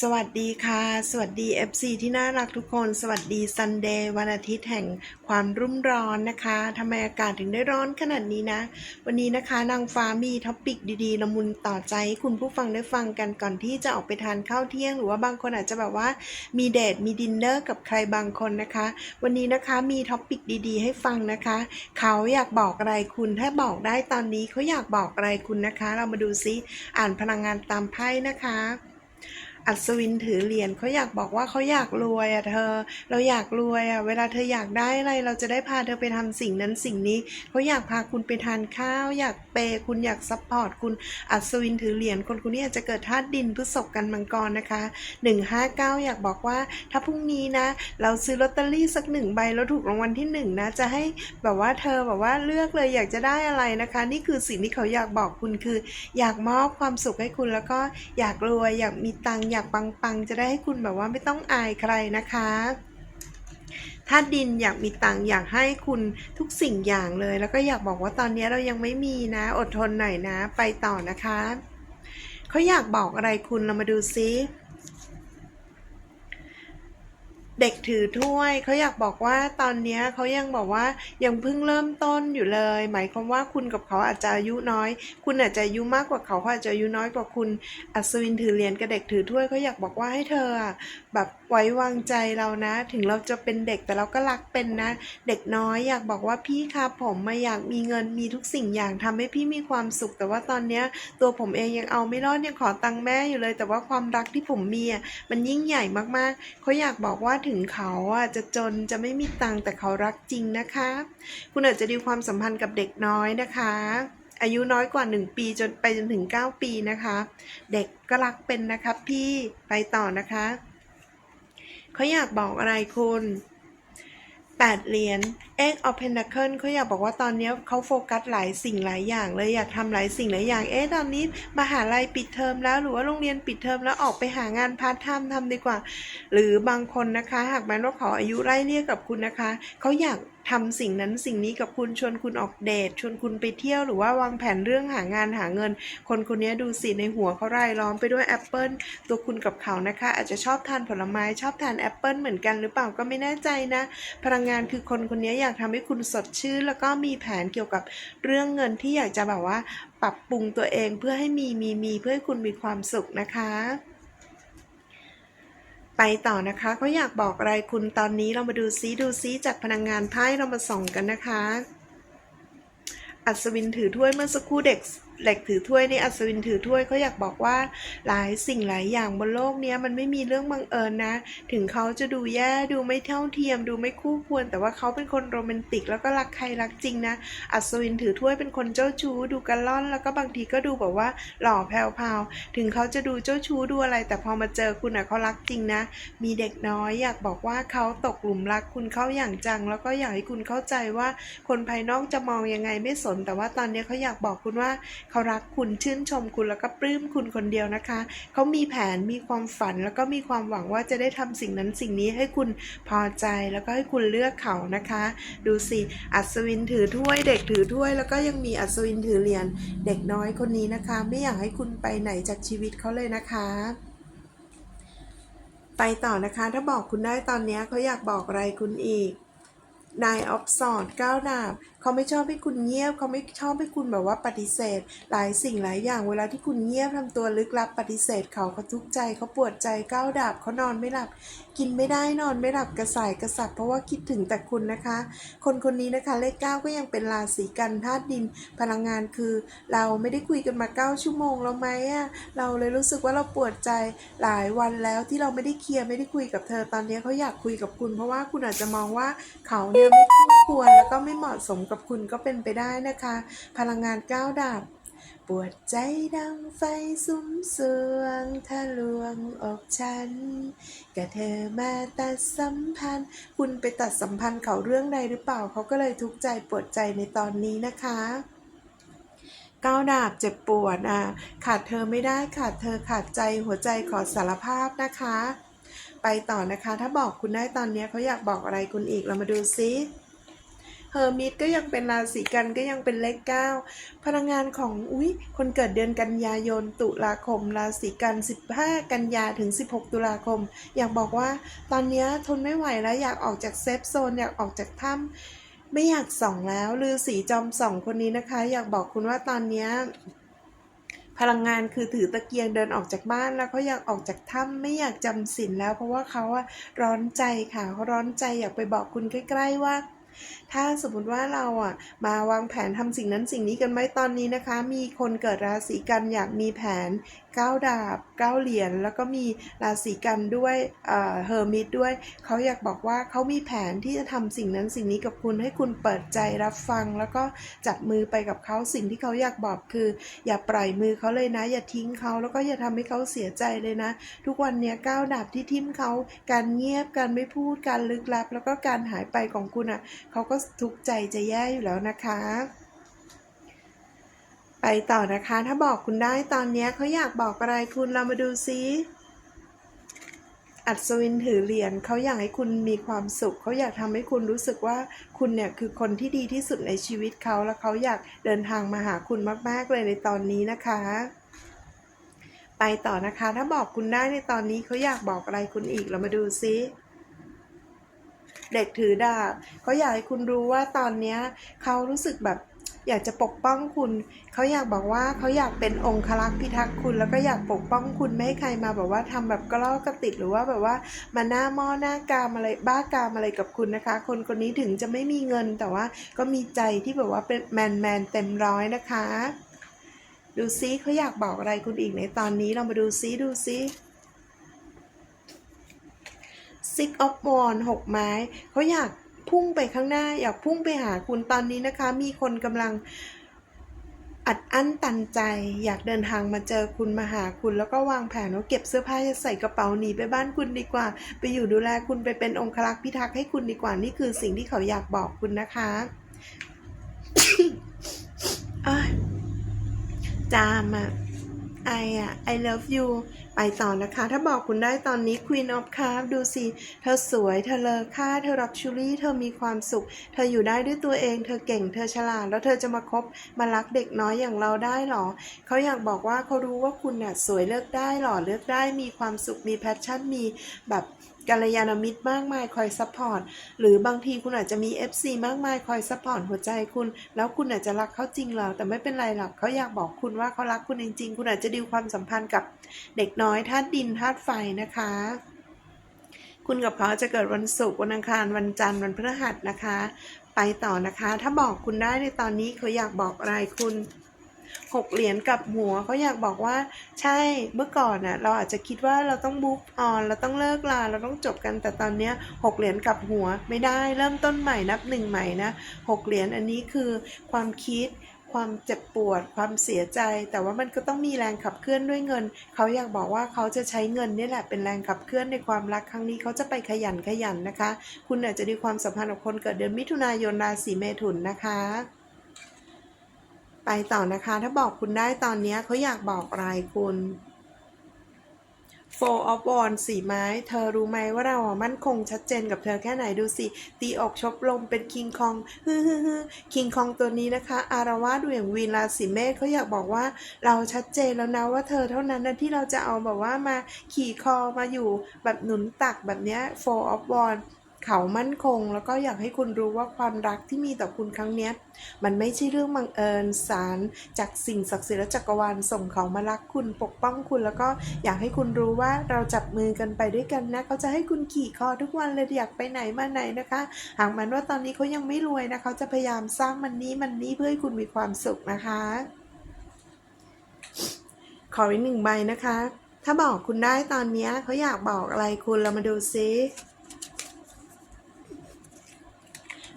สวัสดีค่ะ สวัสดี FC ที่น่ารักทุกคน สวัสดีซันเดย์วันอาทิตย์แห่งความรุ่มร้อนนะคะทำไมอากาศถึงได้ร้อนขนาดนี้นะ วันนี้นะคะนางฟ้ามีท็อปิกดีๆละมุนต่อใจให้คุณผู้ฟังได้ฟังกันก่อนที่จะออกไปทานข้าวเที่ยง หรือว่าบางคนอาจจะแบบว่ามีเดทมีดินเนอร์กับใครบางคนนะคะ วันนี้นะคะมีท็อปิกดีๆ ให้ฟังนะคะ เขาอยากบอกอะไรคุณถ้าบอกได้ตอนนี้เขาอยากบอกอะไรคุณนะคะ เรามาดูซิอ่านพลังงานตามไพ่นะคะ อัศวินถือเหรียญเขาอยากบอกว่าเขาอยากรวยอะเธอ เราอยากรวยอะเวลาเธออยากได้อะไร เราจะได้พาเธอไปทำสิ่งนั้นสิ่งนี้เขาอยากพาคุณไปทานข้าว อยากเปย์คุณอยากซัพพอร์ตคุณอัศวินถือเหรียญคนคนนี้อาจจะเกิดธาตุดินพฤษภกันมังกรนะคะ 159 อยากบอกว่าถ้าพรุ่งนี้นะ เราซื้อลอตเตอรี่สักหนึ่งใบแล้วถูกรางวัลที่หนึ่งนะจะให้แบบว่าเธอแบบว่าเลือกเลยอยากจะได้อะไรนะคะ นี่คือสิ่งที่เขาอยากบอกคุณคือ อยากมอบความสุขให้คุณแล้วก็อยากรวยอยากมีตังค์อยากปังๆ จะได้ให้คุณแบบว่าไม่ต้องอายใครนะคะถ้าดินอยากมีตังค์อยากให้คุณทุกสิ่งอย่างเลย แล้วก็อยากบอกว่าตอนนี้เรายังไม่มีนะ อดทนหน่อยนะ ไปต่อนะคะ เขาอยากบอกอะไรคุณเรามาดูซิ เด็กถือถ้วยเขาอยากบอกว่าตอนนี้เขายังบอกว่ายังเพิ่งเริ่มต้นอยู่เลย หมายความว่าคุณกับเขาอาจจะอายุน้อย คุณอาจจะอายุมากกว่าเขาเขาอาจจะอายุน้อยกว่าคุณ อัศวินถือเหรียญกับเด็กถือถ้วยเขาอยากบอกว่าให้เธอแบบไว้วางใจเรานะ ถึงเราจะเป็นเด็กแต่เราก็รักเป็นนะ เด็กน้อยอยากบอกว่าพี่ครับผมมาอยากมีเงินมีทุกสิ่งอย่างทำให้พี่มีความสุข แต่ว่าตอนเนี้ยตัวผมเองยังเอาไม่รอดยังขอตังค์แม่อยู่เลย แต่ว่าความรักที่ผมมีอะมันยิ่งใหญ่มากๆเขาอยากบอกว่าถึงเขาอะจะจนจะไม่มีตังค์แต่เขารักจริงนะคะ คุณอาจจะดีความสัมพันธ์กับเด็กน้อยนะคะอายุน้อยกว่า 1 ปีจนไปจนถึง 9 ปีนะคะ เด็กก็รักเป็นนะคะพี่ไปต่อนะคะ เขาอยากบอกอะไรคุณแปดเหรียญ Eight of Pentacle เขาอยากบอกว่าตอนนี้เขาโฟกัสหลายสิ่งหลายอย่างเลยอยากทำหลายสิ่งหลายอย่าง เอ๊ะตอนนี้มหาลัยปิดเทอมแล้ว หรือว่าโรงเรียนปิดเทอมแล้วออกไปหางานพาร์ทไทม์ทำดีกว่า หรือบางคนนะคะ หากแม้ว่าเขาอายุไล่เลี่ยกับคุณนะคะ เขาอยาก ทำสิ่งนั้นสิ่งนี้กับคุณชวนคุณออกเดทชวนคุณไปเที่ยวหรือว่าวางแผนเรื่องหางานหาเงิน คนคนนี้ดูสิในหัวเขารายล้อมไปด้วยแอปเปิลตัวคุณกับเขานะคะ อาจจะชอบทานผลไม้ชอบทานแอปเปิลเหมือนกันหรือเปล่าก็ไม่แน่ใจนะ พลังงานคือคนคนนี้อยากทำให้คุณสดชื่นแล้วก็มีแผนเกี่ยวกับเรื่องเงินที่อยากจะแบบว่า ปรับปรุงตัวเองเพื่อให้มีมีมีเพื่อให้คุณมีความสุขนะคะ ไปต่อนะคะเขาอยากบอกอะไรคุณตอนนี้เรามาดูซิดูซิจากพลังงานไพ่เรามาส่องกันนะคะ อัศวินถือถ้วยเมื่อสักครู่เด็ก เด็กถือถ้วยนี่อัศวินถือถ้วยเขาอยากบอกว่าหลายสิ่งหลายอย่างบนโลกนี้มันไม่มีเรื่องบังเอิญนะ ถึงเขาจะดูแย่ดูไม่เท่าเทียม ดูไม่คู่ควร แต่ว่าเขาเป็นคนโรแมนติก แล้วก็รักใครรักจริงนะ อัศวินถือถ้วยเป็นคนเจ้าชู้ดูกันล่อน แล้วก็บางทีก็ดูแบบว่าหล่อแพรวๆถึงเขาจะดูเจ้าชู้ดูอะไร แต่พอมาเจอคุณอะเขารักจริงนะ มีเด็กน้อยอยากบอกว่าเขาตกหลุมรักคุณเขาอย่างจัง แล้วก็อยากให้คุณเข้าใจว่าคนภายนอกจะมองยังไงไม่สน แต่ว่าตอนนี้เขาอยากบอกคุณว่าเขารักคุณชื่นชมคุณแล้วก็ปลื้มคุณคนเดียวนะคะ เขามีแผนมีความฝันแล้วก็มีความหวังว่าจะได้ทำสิ่งนั้นสิ่งนี้ให้คุณพอใจแล้วก็ให้คุณเลือกเขานะคะ ดูสิอัศวินถือถ้วย เด็กถือถ้วย แล้วก็ยังมีอัศวินถือเหรียญเด็กน้อยคนนี้นะคะ ไม่อยากให้คุณไปไหนจากชีวิตเขาเลยนะคะไปต่อนะคะ ถ้าบอกคุณได้ตอนนี้เขาอยากบอกอะไรคุณอีก นายออฟสอดก้าวดาบเขาไม่ชอบให้คุณเงียบ เขาไม่ชอบให้คุณแบบว่าปฏิเสธ หลายสิ่งหลายอย่างเวลาที่คุณเงียบทำตัวลึกลับปฏิเสธ เขาเขาทุกข์ใจเขาปวดใจก้าวดาบเขานอนไม่หลับ กินไม่ได้นอนไม่หลับกระสายกระสับเพราะว่าคิดถึงแต่คุณนะคะ คนคนนี้นะคะเลขเก้าก็ยังเป็นราศีกันธาตุดิน พลังงานคือ เราไม่ได้คุยกันมาเก้าชั่วโมงแล้วไหมอะเราเลยรู้สึกว่าเราปวดใจหลายวันแล้วที่เราไม่ได้เคลียร์ไม่ได้คุยกับเธอตอนนี้เขาอยากคุยกับคุณ เพราะว่าคุณอาจจะมองว่าเขาเนี่ยไม่คู่ควรแล้วก็ไม่เหมาะสมกับคุณก็เป็นไปได้นะคะ พลังงานก้าวดาบปวดใจดังไฟสุมสวงทะลวงอกฉันกับเธอมาตัดสัมพันธ์ คุณไปตัดสัมพันธ์เขาเรื่องใดหรือเปล่าเขาก็เลยทุกข์ใจปวดใจในตอนนี้นะคะก้าวดาบเจ็บปวดอะขาดเธอไม่ได้ขาดเธอขาดใจหัวใจขอสารภาพนะคะ ไปต่อนะคะ ถ้าบอกคุณได้ตอนนี้เขาอยากบอกอะไรคุณอีก เรามาดูซิเฮอร์มิตก็ยังเป็นราศีกันก็ยังเป็นเลขเก้าพลังงานของอุ้ยคนเกิดเดือนกันยายนตุลาคม ราศีกัน 15 กันยาถึง 16 ตุลาคม อยากบอกว่าตอนนี้ทนไม่ไหวแล้วอยากออกจากเซฟโซนอยากออกจากถ้ำไม่อยากส่องแล้วลือสีจอมส่องคนนี้นะคะ อยากบอกคุณว่าตอนนี้ พลังงานคือถือตะเกียงเดินออกจากบ้านแล้วเขาอยากออกจากถ้ำไม่อยากจำศีลแล้ว เพราะว่าเขาอะร้อนใจค่ะเขาร้อนใจอยากไปบอกคุณใกล้ ๆว่าถ้าสมมติว่าเราอะมาวางแผนทำสิ่งนั้นสิ่งนี้กันไหมตอนนี้นะคะ มีคนเกิดราศีกันอยากมีแผน ก้าวดาบก้าวเหรียญแล้วก็มีราศีกันด้วยเอ่อเฮอร์มิตด้วย เขาอยากบอกว่าเขามีแผนที่จะทำสิ่งนั้นสิ่งนี้กับคุณให้คุณเปิดใจรับฟัง แล้วก็จับมือไปกับเขาสิ่งที่เขาอยากบอกคือ อย่าปล่อยมือเขาเลยนะ อย่าทิ้งเขาแล้วก็อย่าทำให้เขาเสียใจเลยนะ ทุกวันนี้ก้าวดาบที่ทิ่มเขาการเงียบการไม่พูดการลึกลับ แล้วก็การหายไปของคุณอะเขาก็ทุกข์ใจจะแย่อยู่แล้วนะคะ ไปต่อนะคะ ถ้าบอกคุณได้ตอนนี้เขาอยากบอกอะไรคุณเรามาดูซิอัศวินถือเหรียญเขาอยากให้คุณมีความสุข เขาอยากทำให้คุณรู้สึกว่าคุณเนี่ยคือคนที่ดีที่สุดในชีวิตเขาแล้วเขาอยากเดินทางมาหาคุณมาก ๆ เลยในตอนนี้นะคะ ไปต่อนะคะ ถ้าบอกคุณได้ในตอนนี้เขาอยากบอกอะไรคุณอีกเรามาดูซิเด็กถือดาบเขาอยากให้คุณรู้ว่าตอนนี้เขารู้สึกแบบ อยากจะปกป้องคุณ เขาอยากบอกว่าเขาอยากเป็นองครักษ์พิทักษ์คุณ แล้วก็อยากปกป้องคุณไม่ให้ใครมาแบบว่าทำแบบกระลอกกระติดหรือว่าแบบว่ามาหน้าหม้อหน้ากามอะไรบ้ากามอะไรกับคุณนะคะ คนคนนี้ถึงจะไม่มีเงินแต่ว่าก็มีใจที่แบบว่าเป็นแมนแมนเต็มร้อยนะคะดูซิเขาอยากบอกอะไรคุณอีกในตอนนี้เรามาดูซิดูซิ Six of Wands หกไม้เขาอยาก พุ่งไปข้างหน้า อยากพุ่งไปหาคุณตอนนี้นะคะ มีคนกำลังอัดอั้นตันใจ อยากเดินทางมาเจอคุณมาหาคุณ แล้วก็วางแผนว่าเก็บเสื้อผ้าจะใส่กระเป๋าหนีไปบ้านคุณดีกว่า ไปอยู่ดูแลคุณไปเป็นองครักษ์พิทักษ์ให้คุณดีกว่านี่คือสิ่งที่เขาอยากบอกคุณนะคะจามอะ ไออะ I love you ไปต่อนะคะ ถ้าบอกคุณได้ตอนนี้ Queen of Cups ดูสิ เธอสวย เธอเลอค่า เธอรักชูรี่ เธอมีความสุข เธออยู่ได้ด้วยตัวเอง เธอเก่ง เธอฉลาด แล้วเธอจะมาคบมารักเด็กน้อยอย่างเราได้หรอ เขาอยากบอกว่าเขารู้ว่าคุณเนี่ยสวยเลือกได้หรอ เลือกได้ มีความสุข มีแพชชั่น มีแบบ กัลยาณมิตรมากมายคอยซัพพอร์ตหรือบางทีคุณอาจจะมี FC มากมายคอยซัพพอร์ตหัวใจคุณ แล้วคุณอาจจะรักเขาจริงหรอแต่ไม่เป็นไรหรอกเขาอยากบอกคุณว่าเขารักคุณจริงๆ คุณอาจจะดีลความสัมพันธ์กับเด็กน้อยธาตุดินธาตุไฟนะคะ คุณกับเขาจะเกิดวันศุกร์วันอังคารวันจันทร์วันพฤหัสนะคะ ไปต่อนะคะ ถ้าบอกคุณได้ในตอนนี้เขาอยากบอกอะไรคุณ หกเหรียญกับหัวเขาอยากบอกว่าใช่เมื่อก่อนน่ะเราอาจจะคิดว่าเราต้องบุ๊กออนเราต้องเลิกลาเราต้องจบกันแต่ตอนเนี้ยหกเหรียญกับหัวไม่ได้เริ่มต้นใหม่นับหนึ่งใหม่นะหกเหรียญอันนี้คือความคิดความเจ็บปวดความเสียใจ แต่ว่ามันก็ต้องมีแรงขับเคลื่อนด้วยเงิน เขาอยากบอกว่าเขาจะใช้เงินนี่แหละเป็นแรงขับเคลื่อนในความรักครั้งนี้เขาจะไปขยันขยันนะคะ คุณอาจจะมีความสัมพันธ์กับคนเกิดเดือนมิถุนายนราศีเมถุนนะคะ ไปต่อนะคะ ถ้าบอกคุณได้ตอนนี้เขาอยากบอกอะไรคุณ Four of Wands สีไม้ เธอรู้ไหมว่าเรามั่นคงชัดเจนกับเธอแค่ไหนดูสิ ตีอกชบลมเป็นคิงคองฮึฮึฮึคิงคองตัวนี้นะคะ อารวาสดูอย่างวีนราศีเมษเขาอยากบอกว่า เราชัดเจนแล้วนะว่าเธอเท่านั้นนะที่เราจะเอาแบบว่ามาขี่คอมาอยู่แบบหนุนตักแบบเนี้ย Four of Wands เขามั่นคง แล้วก็อยากให้คุณรู้ว่าความรักที่มีต่อคุณครั้งนี้มันไม่ใช่เรื่องบังเอิญสารจากสิ่งศักดิ์สิทธิ์และจักรวาลส่งเขามารักคุณปกป้องคุณ แล้วก็อยากให้คุณรู้ว่าเราจับมือกันไปด้วยกันนะเขาจะให้คุณขี่คอทุกวันเลยอยากไปไหนมาไหนนะคะหากมันว่าตอนนี้เขายังไม่รวยนะเขาจะพยายามสร้างมันนี้มันนี้เพื่อให้คุณมีความสุขนะคะ ขออีกหนึ่งใบนะคะ ถ้าบอกคุณได้ตอนนี้เขาอยากบอกอะไรคุณเรามาดูซิ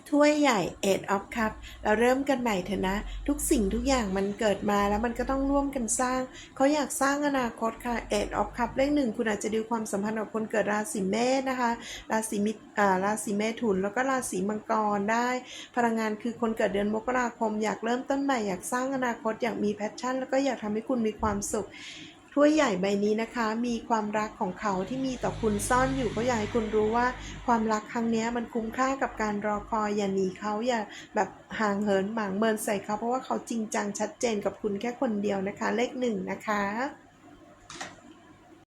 ถ้วยใหญ่ Eight of Cup เราเริ่มกันใหม่เถอะนะ ทุกสิ่งทุกอย่างมันเกิดมาแล้วมันก็ต้องร่วมกันสร้าง เขาอยากสร้างอนาคตค่ะ Eight of Cup เลขหนึ่งคุณอาจจะดูความสัมพันธ์กับคนเกิดราศีเมษนะคะ ราศีมิอ่าราศีเมถุน แล้วก็ราศีมังกรได้ พลังงานคือคนเกิดเดือนมกราคม อยากเริ่มต้นใหม่อยากสร้างอนาคตอยากมีแพชชั่น แล้วก็อยากทำให้คุณมีความสุข ถ้วยใหญ่ใบนี้นะคะ มีความรักของเขาที่มีต่อคุณซ่อนอยู่เขาอยากให้คุณรู้ว่า ความรักครั้งนี้มันคุ้มค่ากับการรอคอยอย่าหนีเขาอย่าแบบห่างเหินหมางเมินใส่เขาเพราะว่าเขาจริงจังชัดเจนกับคุณแค่คนเดียวนะคะ เลขหนึ่งนะคะ